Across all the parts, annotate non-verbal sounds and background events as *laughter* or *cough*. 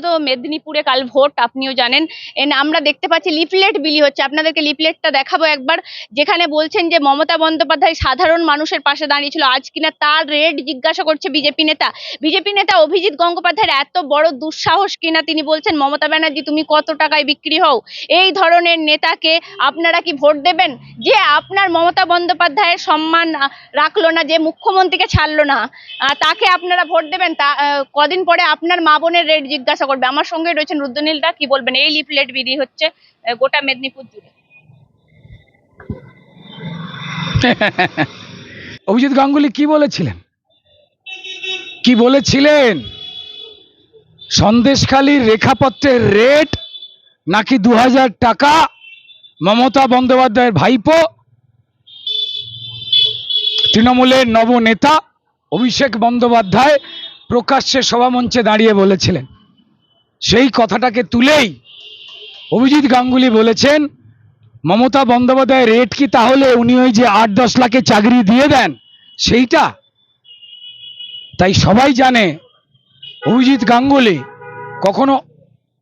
প্রসঙ্গত মেদিনীপুরে কাল ভোট, আপনিও জানেন। এন আমরা দেখতে পাচ্ছি লিফলেট বিলি হচ্ছে। আপনাদেরকে লিফলেটটা দেখাবো একবার। যেখানে বলছেন যে মমতা বন্দ্যোপাধ্যায় সাধারণ মানুষের পাশে দাঁড়িয়েছিল। আজ কিনা তার রেট জিজ্ঞাসা করছে বিজেপি নেতা। বিজেপি নেতা অভিজিৎ গঙ্গোপাধ্যায়ের এত বড় দুঃসাহস কিনা তিনি বলছেন, মমতা ব্যানার্জি, তুমি কত টাকায় বিক্রি হও? এই ধরনের নেতাকে আপনারা কি ভোট দেবেন? যে আপনার মমতা বন্দ্যোপাধ্যায়ের সম্মান রাখল না, যে মুখ্যমন্ত্রীকে ছাড়লো না তাকে আপনারা ভোট দেবেন? তা কদিন পরে আপনার মা বোনের রেট জিজ্ঞাসা করবে। আমার সঙ্গে রয়েছেন রুদ্রনীলদা, কি বলবেন? এই লিফলেট বিলি হচ্ছে গোটা মেদিনীপুর জুড়ে। *laughs* অভিজিৎ গাঙ্গুলি কি বলেছিলেন? কি বলেছিলেন? সন্দেশখালীর রেখাপত্রের রেট নাকি দু হাজার টাকা? মমতা বন্দ্যোপাধ্যায়ের ভাইপো? তৃণমূলের নবনেতা অভিষেক বন্দ্যোপাধ্যায় প্রকাশ্যে সভামঞ্চে দাঁড়িয়ে বলেছিলেন। সেই কথাটাকে তুলেই অভিজিৎ গাঙ্গুলি বলেছেন, মমতা বন্দ্যোপাধ্যায়ের রেট কি তাহলে উনি ওই যে আট দশ লাখে চাকরি দিয়ে দেন? সেইটা। তাই সবাই জানে অভিজিৎ গাঙ্গুলি কখনো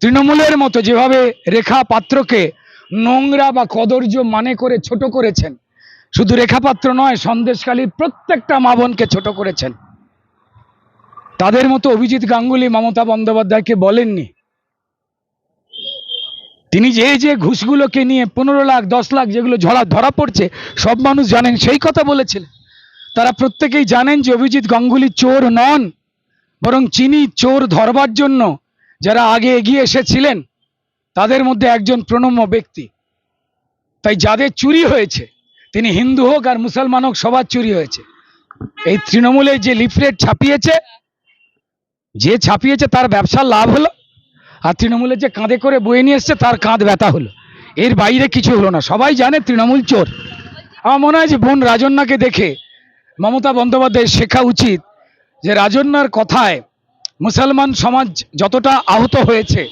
তৃণমূলের মতো যেভাবে রেখা পাত্রকে নোংরা বা কদর্য মানে করে ছোট করেছেন। শুধু রেখাপাত্র নয় সন্দেশকালী প্রত্যেকটা মা বোনকে ছোট করেছেন। তাদের মতো অভিজিৎ গাঙ্গুলি মমতা বন্দ্যোপাধ্যায়কে বলেননি। তিনি যে যে ঘুষগুলোকে নিয়ে পনেরো লাখ, দশ লাখ যেগুলো ঝরা, ধরা পড়ছে, সব মানুষ জানেন, সেই কথা বলেছিলেন। তারা প্রত্যেকেই জানেন যে অভিজিৎ গাঙ্গুলি চোর নন, বরং চিনি চোর ধরবার জন্য যারা আগে এগিয়ে এসেছিলেন, তাদের মধ্যে একজন প্রণম্য ব্যক্তি। তাই যাদের চুরি হয়েছে, তিনি হিন্দু হোক আর মুসলমান হোক, সবার চুরি হয়েছে। এই তৃণমূলে যে লিফলেট ছাপিয়েছে যে ছাপিয়েছে তার ব্যবসার লাভ হলো, আর তৃণমূলের যে কাঁধে করে বয়ে নিয়ে এসছে তার কাঁধ ব্যথা হলো। এর বাইরে কিছু হলো না। সবাই জানে তৃণমূল চোর। আমার মনে হয় যে বোন রাজন্যাকে দেখে মমতা বন্দ্যোপাধ্যায়ের শেখা উচিত যে রাজন্যার কথায় মুসলমান সমাজ যতটা আহত হয়েছে,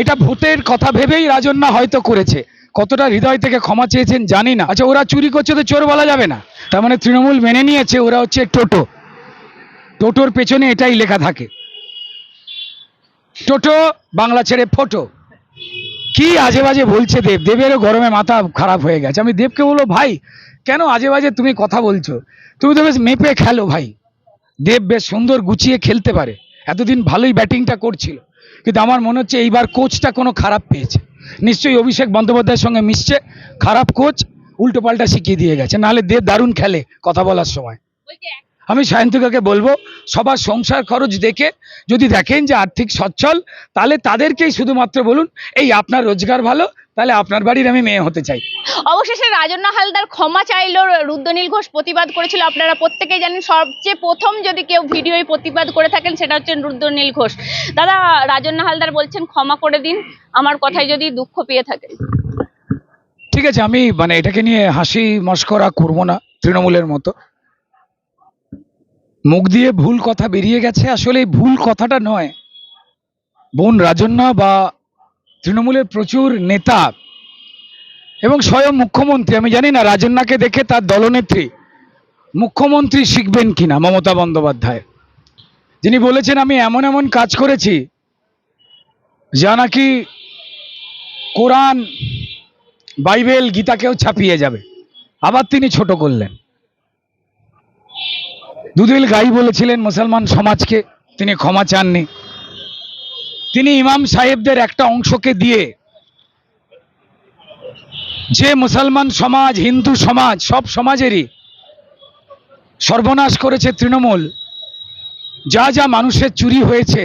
এটা ভোটের কথা ভেবেই রাজন্যা হয়তো করেছে। কতটা হৃদয় থেকে ক্ষমা চেয়েছেন জানি না। আচ্ছা ওরা চুরি করছে তো চোর বলা যাবে না। তার মানে তৃণমূল মেনে নিয়েছে, ওরা হচ্ছে টোটো। টোটোর পেছনে এটাই লেখা থাকে। টোটো বাংলা ছেড়ে ফটো। কি আজে বাজে বলছে দেব? দেবেরও গরমে মাথা খারাপ হয়ে গেছে। আমি দেবকে বলব, ভাই, কেন আজে বাজে তুমি কথা বলছো? তুমি তো বেশ মেপে খেলো ভাই। দেব বেশ সুন্দর গুছিয়ে খেলতে পারে। এতদিন ভালোই ব্যাটিংটা করছিল। কিন্তু আমার মনে হচ্ছে এইবার কোচটা কোনো খারাপ পেয়েছে। নিশ্চয়ই অভিষেক বন্দ্যোপাধ্যায়ের সঙ্গে মিশছে। খারাপ কোচ উল্টো পাল্টা শিখিয়ে দিয়ে গেছে। নাহলে দেব দারুণ খেলে কথা বলার সময়। আমি সায়ন্তিকাকে বলব সবার সংসার খরচ দেখে যদি দেখেন যে আর্থিক সচ্ছল তাহলে তাদেরকেই শুধুমাত্র বলুন এই আপনার রোজগার ভালো তাহলে আপনার বাড়ির আমি মেয়ে হতে চাই। অবশেষে রাজন্না হালদার ক্ষমা চাইলো রুদ্রনীল ঘোষ প্রতিবাদ করেছিল। আপনারা প্রত্যেকেই জানেন সবচেয়ে প্রথম যদি কেউ ভিডিওয় প্রতিবাদ করে থাকেন সেটা হচ্ছেন রুদ্রনীল ঘোষ। দাদা রাজন্না হালদার বলছেন ক্ষমা করে দিন আমার কথায় যদি দুঃখ পেয়ে থাকেন ঠিক আছে আমি মানে এটাকে নিয়ে হাসি মস্করা করব না তৃণমূলের মতো। মুখ দিয়ে ভুল কথা বেরিয়ে গেছে। আসলে ভুল কথাটা নয়। বোন রাজন্যা বা তৃণমূলের প্রচুর নেতা এবং স্বয়ং মুখ্যমন্ত্রী, আমি জানি না রাজন্যাকে দেখে তার দলনেত্রী মুখ্যমন্ত্রী শিখবেন কিনা মমতা বন্দ্যোপাধ্যায়। যিনি বলেছেন, আমি এমন এমন কাজ করেছি যা নাকি কোরআন, বাইবেল, গীতাকেও ছাপিয়ে যাবে। আবার তিনি ছোট করলেন। দুদিল গাই বলেছিলেন মুসলমান সমাজকে, তিনি ক্ষমা চাননি। তিনি ইমাম সাহেবদের একটা অংশকে দিয়ে যে মুসলমান সমাজ, হিন্দু সমাজ, সব সমাজেরই সর্বনাশ করেছে তৃণমূল, যা যা মানুষের চুরি হয়েছে,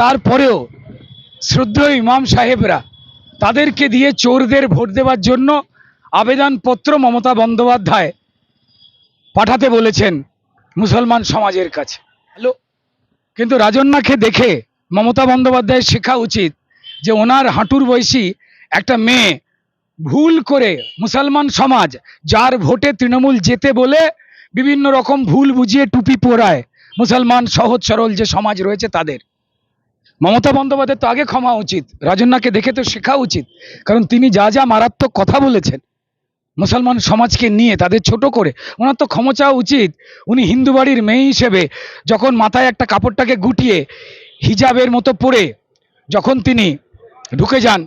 তারপরেও শ্রদ্ধেয় ইমাম সাহেবরা তাদেরকে দিয়ে চোরদের ভোট দেওয়ার জন্য আবেদনপত্র মমতা বন্দ্যোপাধ্যায় পাঠাতে বলেছেন। মুসলমান সমাজের কাছে। হ্যালো? কিন্তু রাজন্যাকে দেখে মমতা বন্দ্যোপাধ্যায়ের শেখা উচিত যে ওনার হাঁটুর বয়সী একটা মেয়ে ভুল করে মুসলমান সমাজ যার ভোটে তৃণমূল যেতে বলে বিভিন্ন রকম ভুল বুঝিয়ে টুপি পরায় মুসলমান সহজ সরল যে সমাজ রয়েছে তাদের। মমতা বন্দ্যোপাধ্যায় তো আগে ক্ষমা উচিত রাজন্যাকে দেখে তো শেখা উচিত কারণ তিনি যা যা মারাত্মক কথা বলেছেন মুসলমান সমাজকে নিয়ে, তাদের ছোট করে। ওনার তো ক্ষমা চাওয়া উচিত। উনি হিন্দু বাড়ির মেয়ে হিসেবে যখন মাথায় একটা কাপড়টাকে গুটিয়ে হিজাবের মতো পরে যখন তিনি ঢুকে যান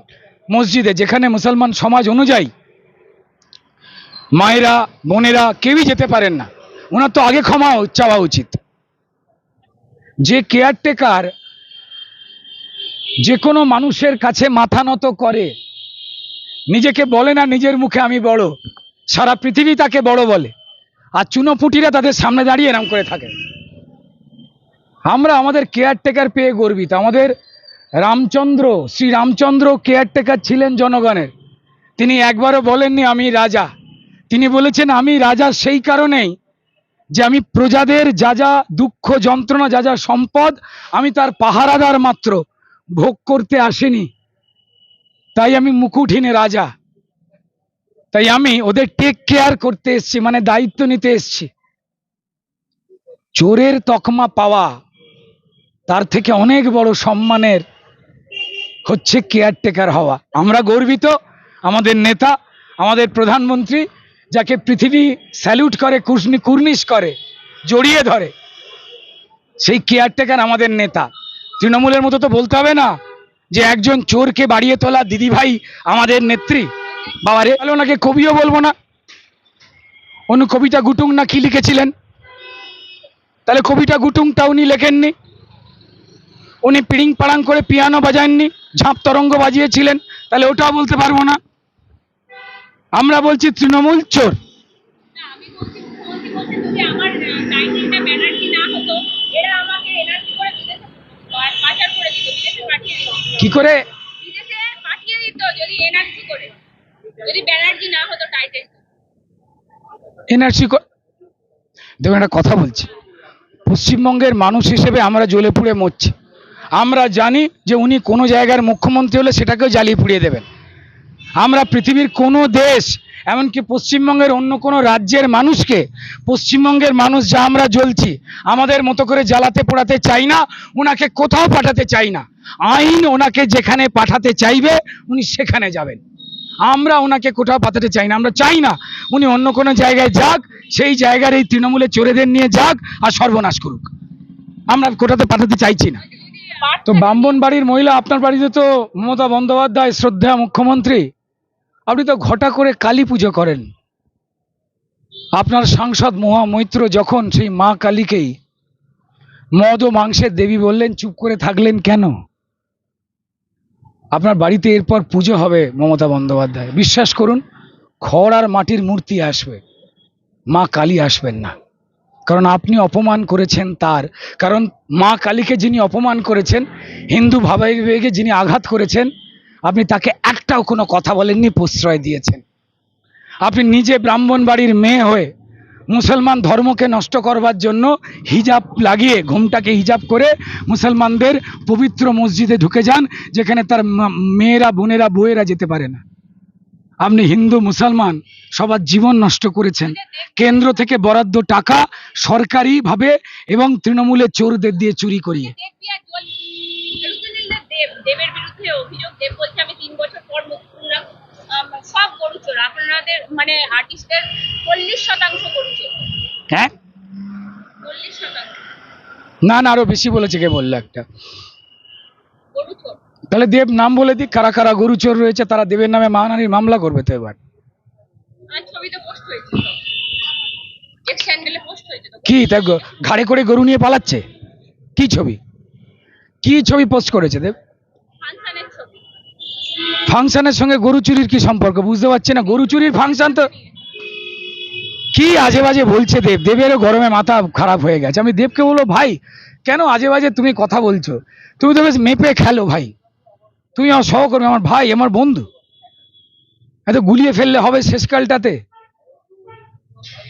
মসজিদে, যেখানে মুসলমান সমাজ অনুযায়ী মায়েরা, বোনেরা কেউই যেতে পারেন না। ওনার তো আগে ক্ষমা চাওয়া উচিত। যে কেয়ারটেকার যে কোনো মানুষের কাছে মাথা নত করে নিজেকে বলে না নিজের মুখে আমি বড়। সারা পৃথিবী তাকে বড় বলে। আর চুনোপুটিরা তাদের সামনে দাঁড়িয়ে এরম করে থাকে। আমরা আমাদের কেয়ারটেকার পেয়ে গর্বিত। আমাদের রামচন্দ্র শ্রী রামচন্দ্র কেয়ারটেকার ছিলেন জনগণের। তিনি একবারও বলেননি, আমি রাজা। তিনি বলেছেন, আমি রাজা সেই কারণেই যে আমি প্রজাদের যা যা দুঃখ, যন্ত্রণা, যা যা সম্পদ, আমি তার পাহারাদার মাত্র ভোগ করতে আসিনি। তাই আমি মুকুটহীনে রাজা। তাই আমি ওদের টেক কেয়ার করতে এসছি মানে দায়িত্ব নিতে এসছি। চোরের তকমা পাওয়া, তার থেকে অনেক বড় সম্মানের হচ্ছে কেয়ারটেকার হওয়া। আমরা গর্বিত, আমাদের নেতা, আমাদের প্রধানমন্ত্রী, যাকে পৃথিবী স্যালুট করে, কুর্নি, কুর্নিশ করে, জড়িয়ে ধরে, সেই কেয়ারটেকার আমাদের নেতা। তৃণমূলের মতো তো বলতে হবে না। যে একজন চোরকে বাড়িয়ে তোলা দিদিভাই আমাদের নেত্রী। বাবারে তাহলে ওনাকে কবিও বলব না। উনি কবিতা গুটুং না কি লিখেছিলেন? তাহলে কবিতা গুটুংটা উনি লেখেননি। উনি পিড়িং পাড়াং করে পিয়ানো বাজাননি, ঝাঁপ তরঙ্গ বাজিয়েছিলেন। তাহলে ওটাও বলতে পারব না। আমরা বলছি তৃণমূল চোর। আমার হতো করে এনআরসি দেখুন একটা কথা বলছি। পশ্চিমবঙ্গের মানুষ হিসেবে আমরা জ্বলে পুড়ে মরছি। আমরা জানি যে উনি কোনো জায়গার মুখ্যমন্ত্রী হলে সেটাকেও জ্বালিয়ে পুড়িয়ে দেবেন। আমরা পৃথিবীর কোনো দেশ, এমনকি পশ্চিমবঙ্গের অন্য কোনো রাজ্যের মানুষকে, পশ্চিমবঙ্গের মানুষ যা আমরা জ্বলছি, আমাদের মতো করে জ্বালাতে পোড়াতে চাই না, ওনাকে কোথাও পাঠাতে চাই না। আইন ওনাকে যেখানে পাঠাতে চাইবে, উনি সেখানে যাবেন। আমরা ওনাকে কোথাও পাঠাতে চাই না, আমরা চাই না, উনি অন্য কোনো জায়গায় যাক, সেই জায়গার এই তৃণমূলে চোরেদের নিয়ে যাক আর সর্বনাশ করুক। আমরা কোথাতে পাঠাতে চাইছি না। তো ব্রাহ্মণ বাড়ির মহিলা, আপনার বাড়িতে তো মমতা বন্দ্যোপাধ্যায়, শ্রদ্ধা মুখ্যমন্ত্রী আপনি তো ঘটা করে কালী পুজো করেন। আপনার সাংসদ মহামৈত্র যখন সেই মা কালীকেই মদ ও মাংসের দেবী বললেন, চুপ করে থাকলেন কেন? আপনার বাড়িতে এরপর পুজো হবে মমতা বন্দ্যোপাধ্যায়। বিশ্বাস করুন, খড় আর মাটির মূর্তি আসবে, মা কালী আসবেন না। কারণ আপনি অপমান করেছেন তার। কারণ মা কালীকে যিনি অপমান করেছেন, হিন্দু ভাবাবেগে যিনি আঘাত করেছেন আপনি তাকে একটাও কোনো কথা বলেননি, প্রশ্রয় দিয়েছেন। আপনি নিজে ব্রাহ্মণ বাড়ির মেয়ে হয়ে মুসলমান ধর্মকে নষ্ট করবার জন্য হিজাব লাগিয়ে, ঘুমটাকে হিজাব করে মুসলমানদের পবিত্র মসজিদে ঢুকে যান, যেখানে তার মেয়েরা, বোনেরা, বউয়েরা যেতে পারে না। আপনি হিন্দু, মুসলমান, সবার জীবন নষ্ট করেছেন। কেন্দ্র থেকে বরাদ্দ টাকা সরকারিভাবে এবং তৃণমূলের চোরদের দিয়ে চুরি করিয়ে। দেব দেবের বিরুদ্ধে অভিযোগ দেব বলছে আমি তিন বছর পর মুখ খুললাম। সব গরু চোর। আপনাদের মানে আর্টিস্টের চল্লিশ শতাংশ গরু চোর। হ্যাঁ? চল্লিশ শতাংশ। না না আরও বেশি বলেছে কে বলল একটা। গরু চোর। তাহলে দেব নাম বলে দিক কারা কারা গরু চোর রয়েছে তারা দেবের নামে মানহানির মামলা করবে তো এবার। কি তা ঘাড়ে করে গরু নিয়ে পালাচ্ছে? কি ছবি? কি ছবি পোস্ট করেছে দেব? ফাংশনের সঙ্গে গরু চুরির কি সম্পর্ক? বুঝতে পারছি না। গরু চুরির ফাংশন তো কি আজে বাজে বলছে দেব? দেবেরও গরমে মাথা খারাপ হয়ে গেছে। আমি দেবকে বলব, ভাই, কেন আজে বাজে তুমি কথা বলছো? তুমি তো বেশ মেপে খেলো ভাই। তুমি আমার সহকর্মী, আমার ভাই, আমার বন্ধু। এত গুলিয়ে ফেললে হবে শেষকালটাতে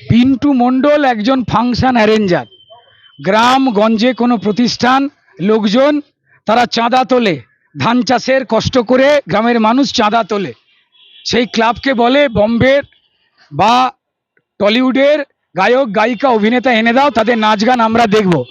পিন্টু মণ্ডল একজন ফাংশন অ্যারেঞ্জার। গ্রামগঞ্জে কোনো প্রতিষ্ঠান, লোকজন তারা চাঁদা তোলে। ধান চাষের কষ্ট করে গ্রামের মানুষ চাঁদা তোলে। সেই ক্লাবকে বলে, বম্বের বা টলিউডের গায়ক, গায়িকা, অভিনেতা এনে দাও, তাদের নাচ গান আমরা দেখব।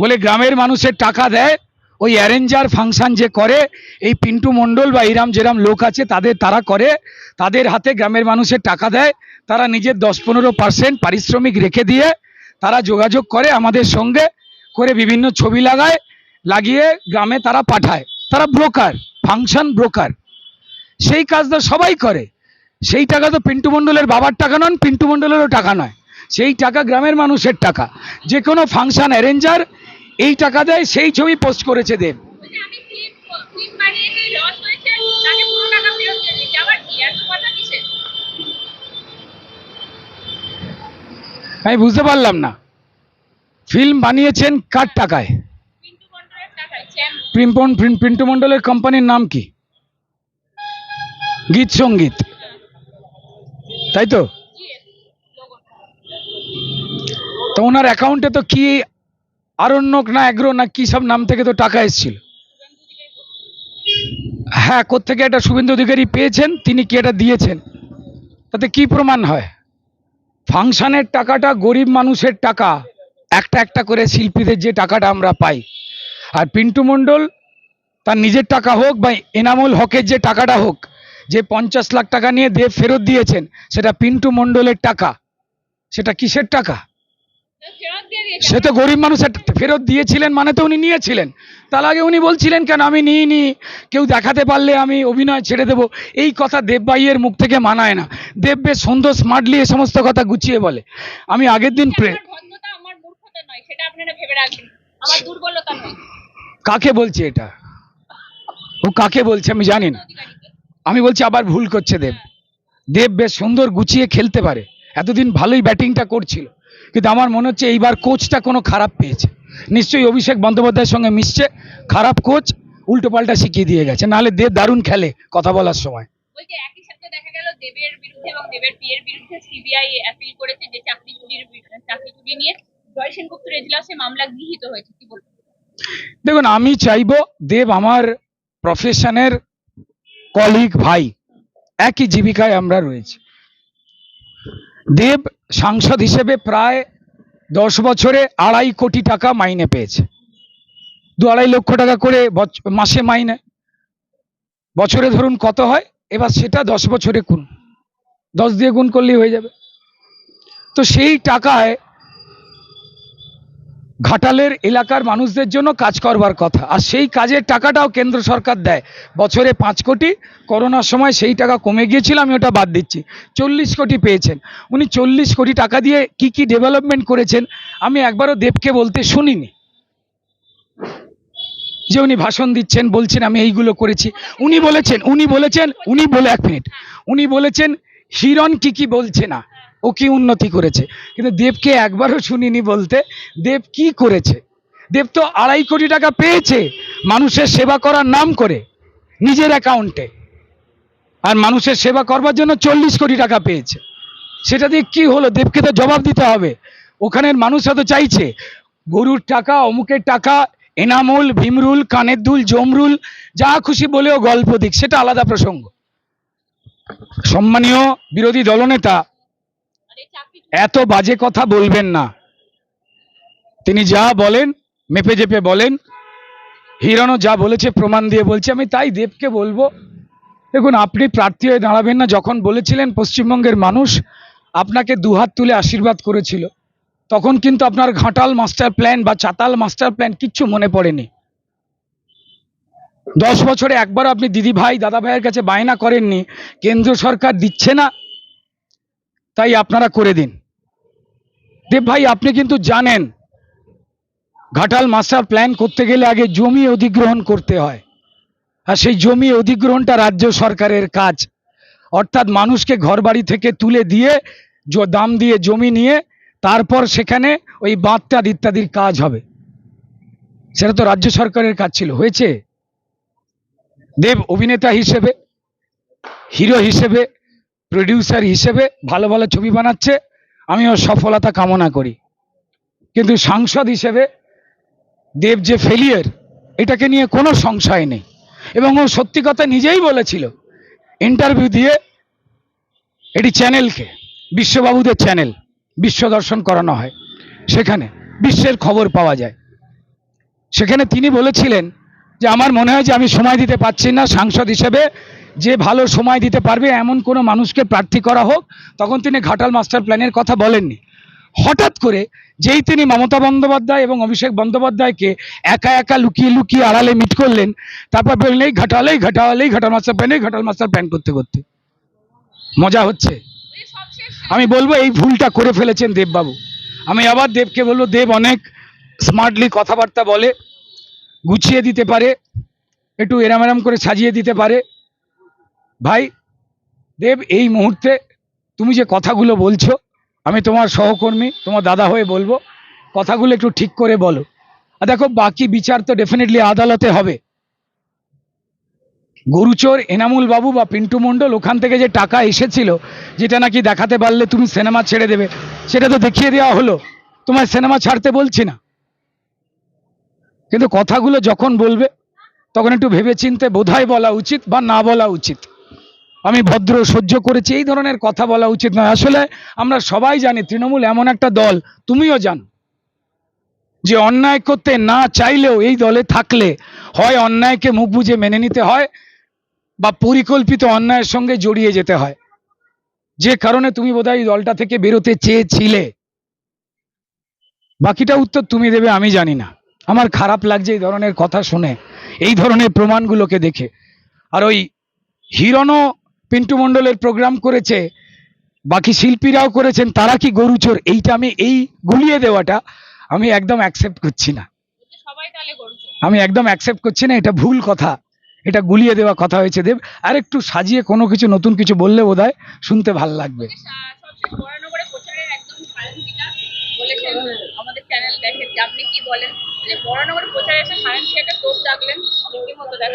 বলে গ্রামের মানুষের টাকা দেয়। ওই অ্যারেঞ্জার ফাংশন যে করে, এই পিন্টু মণ্ডল বা ইরাম যেরাম লোক আছে, তাদের তারা করে। তাদের হাতে গ্রামের মানুষের টাকা দেয়। তারা নিজের দশ পনেরো পার্সেন্ট পারিশ্রমিক রেখে দিয়ে তারা যোগাযোগ করে আমাদের সঙ্গে, করে বিভিন্ন ছবি লাগায়, লাগিয়ে গ্রামে তারা পাঠায়। তারা ব্রোকার ফাংশন ব্রোকার সেই কাজটা সবাই করে। সেই টাকা তো পিন্টু মণ্ডলের বাবার টাকা নন, পিন্টু মণ্ডলেরও টাকা নয়। সেই টাকা গ্রামের মানুষের টাকা। যে কোনো ফাংশন অ্যারেঞ্জার এই টাকা দেয়, সেই ছবি পোস্ট করেছে দেব। আমি বুঝতে পারলাম না। ফিল্ম বানিয়েছেন কার টাকায়? পিম্পন পিন্টু মণ্ডলের কোম্পানির নাম কি? গীত সংগীত। তাই তো? তো ওনার অ্যাকাউন্টে তো কি আরণ্যক না এগ্রো না কি সব নাম থেকে তো টাকা এসেছিল? হ্যাঁ কোত্থেকে এটা শুভেন্দু অধিকারী পেয়েছেন, তিনি কি এটা দিয়েছেন? তাতে কি প্রমাণ হয়? ফাংশনের টাকাটা গরিব মানুষের টাকা, একটা একটা করে শিল্পীদের যে টাকাটা আমরা পাই। আর পিন্টু মণ্ডল তার নিজের টাকা হোক বা এনামুল হকের যে টাকাটা হোক যে পঞ্চাশ লাখ টাকা নিয়ে দেব ফেরত দিয়েছেন সেটা পিন্টু মণ্ডলের টাকা। সেটা কিসের টাকা? সে তো গরিব মানুষের ফেরত দিয়েছিলেন মানে তো উনি নিয়েছিলেন। তার আগে উনি বলছিলেন কেন আমি নিই নি কেউ দেখাতে পারলে আমি অভিনয় ছেড়ে দেব। এই কথা দেববাইয়ের মুখ থেকে মানায় না। দেব বেশ সুন্দর স্মার্টলি এ সমস্ত কথা গুছিয়ে বলে। আমি আগের দিন প্রে আমার মূর্খতা নয় সেটা আপনারা ভেবে রাখবেন। আমার দুর্বলতা নয়। কাকে বলছে এটা? ও কাকে বলছে আমি জানি না। আমি বলছি আবার ভুল করছে দেব। দেব বেশ সুন্দর গুছিয়ে খেলতে পারে। এতদিন ভালোই ব্যাটিংটা করছিল। কিন্তু আমার মনে হচ্ছে এইবার কোচটা কোনো খারাপ পেয়েছে। নিশ্চয়ই অভিষেক বন্দ্যোপাধ্যায়ের সঙ্গে মিশছে। খারাপ কোচ উল্টোপাল্টা শিখিয়ে দিয়ে গেছে। নাহলে দেব দারুণ খেলে কথা বলার সময়। বলছে একই সাথে দেখা গেল দেবের বিরুদ্ধে এবং দেবের পিয়ের বিরুদ্ধে সিবিআই অ্যাপিল করেছে যে চাকরি চুরির চাকরি চুরি নিয়ে জয় সেনগুপ্তের এজলাসে মামলা গৃহীত হয়েছে। কি বলবেন দেখুন, আমি চাইব দেব আমার প্রফেশনের কলিগ ভাই, একই জীবিকায় আমরা রয়েছি। দেব সাংসদ হিসেবে প্রায় দশ বছরে আড়াই কোটি টাকা মাইনে পেয়েছে। দু আড়াই লক্ষ টাকা করে মাসে মাইনে। বছরে ধরুন কত হয়, এবার সেটা দশ বছরে গুণ। দশ দিয়ে গুণ করলেই হয়ে যাবে। তো সেই টাকায় ঘাটালের এলাকার মানুষদের জন্য কাজ করবার কথা। আর সেই কাজের টাকাটাও কেন্দ্র সরকার দেয়। বছরে পাঁচ কোটি, করোনার সময় সেই টাকা কমে গিয়েছিল, আমি ওটা বাদ দিচ্ছি। চল্লিশ কোটি পেয়েছেন। উনি চল্লিশ কোটি টাকা দিয়ে কি কি ডেভেলপমেন্ট করেছেন, আমি একবারও দেবকে বলতে শুনিনি। যে উনি ভাষণ দিচ্ছেন, বলছেন, আমি এইগুলো করেছি। উনি বলেছেন উনি বলেছেন, উনি বলে, এক মিনিট। উনি বলেছেন, হিরণ কি কি বলছে না। ও কি উন্নতি করেছে? কিন্তু দেবকে একবারও শুনিনি বলতে, দেব কি করেছে? দেব তো আড়াই কোটি টাকা পেয়েছে মানুষের সেবা করার নাম করে, নিজের অ্যাকাউন্টে আর মানুষের সেবা করবার জন্য চল্লিশ কোটি টাকা পেয়েছে। সেটা দিয়ে কি হলো? দেবকে তো জবাব দিতে হবে। ওখানের মানুষরা তো চাইছে, গরুর টাকা, অমুকের টাকা, এনামুল, ভীমরুল, কানের দুল, জমরুল, যা খুশি বলেও গল্প দিক, সেটা আলাদা প্রসঙ্গ। সম্মানীয় বিরোধী দলনেতা এত বাজে কথা বলবেন না। তিনি যা বলেন, মেপে জেপে বলেন, হিরণও যা বলেছে, প্রমাণ দিয়ে বলছে। আমি তাই দেবকে বলব, দেখুন, আপনি প্রার্থী হয়ে দাঁড়াবেন না। যখন বলেছিলেন পশ্চিমবঙ্গের মানুষ আপনাকে দুহাত তুলে আশীর্বাদ করেছিল, তখন কিন্তু আপনার ঘাটাল মাস্টার প্ল্যান বা চাতাল মাস্টার প্ল্যান কিচ্ছু মনে পড়েনি। দশ বছরে একবার আপনি দিদি ভাই, দাদা ভাইয়ের কাছে বায়না করেননি, কেন্দ্র সরকার দিচ্ছে না, তাই আপনারা করে দিন। দেব ভাই, আপনি কিন্তু জানেন, ঘাটাল মাস্টার প্ল্যান করতে গেলে আগে জমি অধিগ্রহণ করতে হয়। আর সেই জমি অধিগ্রহণটা রাজ্য সরকারের কাজ। অর্থাৎ মানুষকে ঘরবাড়ি থেকে তুলে দিয়ে দাম দিয়ে জমি নিয়ে, তারপর সেখানে ওই বাঁধটার ইত্যাদির কাজ হবে। সেটা তো রাজ্য সরকারের কাজ ছিল। হয়েছে? দেব অভিনেতা হিসেবে, হিরো হিসেবে প্রডিউসার হিসেবে ভালো ভালো ছবি বানাচ্ছে। আমিও সফলতা কামনা করি। কিন্তু সাংসদ হিসেবে দেব যে ফেলিয়ার এটাকে নিয়ে কোনো সংশয় নেই। এবং ও সত্যি কথা নিজেই বলেছিল ইন্টারভিউ দিয়ে এটি চ্যানেলকে বিশ্ববাবুদের চ্যানেল বিশ্ব দর্শন করানো হয়। সেখানে বিশ্বের খবর পাওয়া যায়। সেখানে তিনি বলেছিলেন যে, আমার মনে হয় যে আমি সময় দিতে পারছি না সাংসদ হিসেবে। যে ভালো সময় দিতে পারবে এমন কোনো মানুষকে প্রার্থী করা হোক, তখন তিনি ঘাটাল মাস্টার প্ল্যানের কথা বলেননি। হঠাৎ করে যেই তিনি মমতা বন্দ্যোপাধ্যায় এবং অভিষেক বন্দ্যোপাধ্যায়কে একা একা লুকিয়ে লুকিয়ে আড়ালে মিট করলেন, তারপর বললেন, এই ঘাটালেই ঘাটালেই ঘাটাল মাস্টার প্যান এই ঘাটাল মাস্টার প্ল্যান করতে করতে। মজা হচ্ছে। আমি বলব এই ভুলটা করে ফেলেছেন দেববাবু। আমি আবার দেবকে বলব, দেব অনেক স্মার্টলি কথাবার্তা বলে, গুছিয়ে দিতে পারে, একটু এরাম এরাম করে সাজিয়ে দিতে পারে। ভাই, দেব, এই মুহূর্তে তুমি যে কথাগুলো বলছো, আমি তোমার সহকর্মী, তোমার দাদা হয়ে বলব, কথাগুলো একটু ঠিক করে বলো। আর দেখো, বাকি বিচার তো ডেফিনেটলি আদালতে হবে। গরুচোর, এনামুল বাবু বা পিন্টু মণ্ডল ওখান থেকে যে টাকা এসেছিল, যেটা নাকি দেখাতে পারলে তুমি সিনেমা ছেড়ে দেবে, সেটা তো দেখিয়ে দেওয়া হলো। তোমার সিনেমা ছাড়তে বলছি না। কিন্তু কথাগুলো যখন বলবে, তখন একটু ভেবেচিন্তে বোধহয় বলা উচিত বা না বলা উচিত। আমি ভদ্র সহ্য করেছি, এই ধরনের কথা বলা উচিত নয়। আসলে আমরা সবাই জানি, তৃণমূল এমন একটা দল, তুমিও জানো, যে অন্যায় করতে না চাইলেও এই দলে থাকলে হয় অন্যায়কে মুখ বুঝে মেনে নিতে হয় বা পরিকল্পিত অন্যায়ের সঙ্গে জড়িয়ে যেতে হয়। যে কারণে তুমি বোধহয় এই দলটা থেকে বেরোতে চেয়েছিলে। বাকিটা উত্তর তুমি দেবে, আমি জানি না। আমার খারাপ লাগছে এই ধরনের কথা শুনে, এই ধরনের প্রমাণগুলোকে দেখে। আর ওই হিরণও পিন্টু মণ্ডলের প্রোগ্রাম করেছে বাকি শিল্পীরাও করেছেন তারা কি গরু চোর? এইটা আমি এই গুলিয়ে দেওয়াটা আমি একদম অ্যাকসেপ্ট করছি না। আমি একদম অ্যাকসেপ্ট করছি না এটা ভুল কথা। এটা গুলিয়ে দেওয়া কথা হয়েছে। দেব আর একটু সাজিয়ে কোনো কিছু নতুন কিছু বললে বোধহয় শুনতে ভালো লাগবে।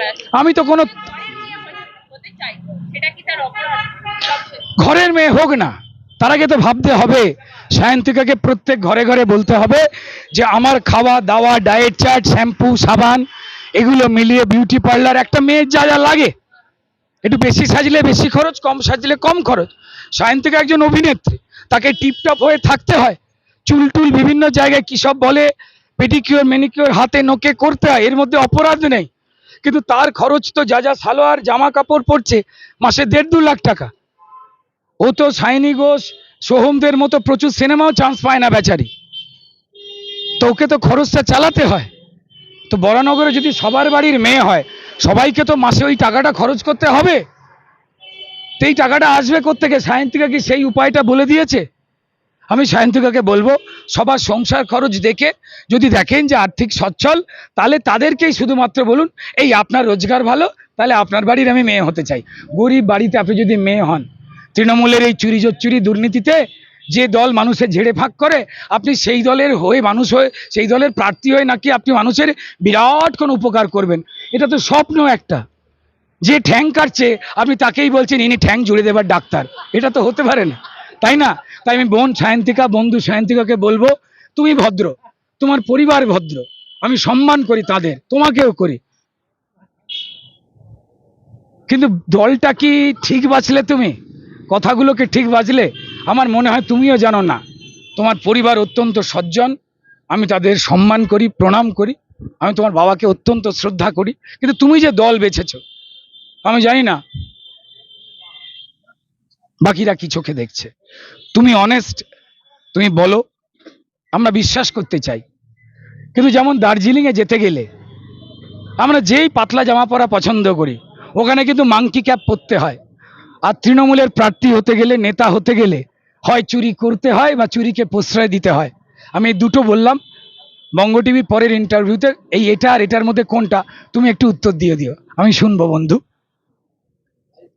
যাচ্ছে? আমি তো কোনো ঘরের মেয়ে হোক না, তার আগে তো ভাবতে হবে। সায়ন্তিকাকে প্রত্যেক ঘরে ঘরে বলতে হবে যে, আমার খাওয়া, দাওয়া ডায়েট চার্ট শ্যাম্পু সাবান, এগুলো মিলিয়ে বিউটি পার্লার একটা মেয়ের যা যা লাগে। একটু বেশি সাজলে বেশি খরচ, কম সাজলে কম খরচ। সায়ন্তিকা একজন অভিনেত্রী, তাকে টিপটপ হয়ে থাকতে হয়। চুল টুল বিভিন্ন জায়গায় কী সব বলে পেডিকিওর মেনিকিওর হাতে নোকে করতে হয়, এর মধ্যে অপরাধ নেই। কিন্তু তার খরচ তো যা যা সালোয়ার জামা কাপড় পড়ছে, মাসে দেড় দু লাখ টাকা। ও তো সাইনি ঘোষ, সোহমদের মতো প্রচুর সিনেমাও চান্স পায় না বেচারি। তো ওকে তো খরচটা চালাতে হয়। তো বরানগরে যদি সবার বাড়ির মেয়ে হয়, সবাইকে তো মাসে ওই টাকাটা খরচ করতে হবে। তো এই টাকাটা আসবে কোত্থেকে? সায়ন্তিকা কি সেই উপায়টা বলে দিয়েছে? আমি সায়ন্তিকাকে বলব, সবার সংসার খরচ দেখে যদি দেখেন যে আর্থিক সচ্ছল, তাহলে তাদেরকেই শুধুমাত্র বলুন, এই আপনার রোজগার ভালো, তাহলে আপনার বাড়ির আমি মেয়ে হতে চাই। গরিব বাড়িতে আপনি যদি মেয়ে হন, তৃণমূলের এই চুরি চুরি দুর্নীতিতে যে দল মানুষের ঝেড়ে ফাঁক করে, আপনি সেই দলের হয়ে মানুষ হয়ে, সেই দলের প্রার্থী হয়ে নাকি আপনি মানুষের বিরাট কোনো উপকার করবেন? এটা তো স্বপ্ন একটা। যে ঠ্যাং কাটছে, আপনি তাকেই বলছেন, ইনি ঠ্যাং জুড়ে দেবার ডাক্তার। এটা তো হতে পারে না। তাই না? তাই আমি বোন সায়ন্তিকা, বন্ধু সায়ন্তিকাকে বলব, তুমি ভদ্র, তোমার পরিবার ভদ্র, আমি সম্মান করি তাদের, তোমাকেও করি। কিন্তু দলটা কি ঠিক বাঁচলে তুমি? কথাগুলোকে ঠিক বাজলে? আমার মনে হয় তুমিও জানো না। তোমার পরিবার অত্যন্ত সজ্জন, আমি তাদের সম্মান করি, প্রণাম করি, আমি তোমার বাবাকে অত্যন্ত শ্রদ্ধা করি। কিন্তু তুমি যে দল বেছেছ, আমি জানি না বাকিরা কি চোখে দেখছে? তুমি অনেস্ট তুমি বলো, আমরা বিশ্বাস করতে চাই। কিন্তু যেমন দার্জিলিংয়ে যেতে গেলে, আমরা যেই পাতলা জামা পরা পছন্দ করি, ওখানে কিন্তু মাংকি ক্যাপ পরতে হয়। আর তৃণমূলের প্রার্থী হতে গেলে, নেতা হতে গেলে, হয় চুরি করতে হয় বা চুরিকে প্রশ্রয় দিতে হয়। আমি দুটো বললাম, বঙ্গ টিভি পরের ইন্টারভিউতে এই এটা আর এটার মধ্যে কোনটা, তুমি একটু উত্তর দিয়ে দিও। আমি শুনব বন্ধু।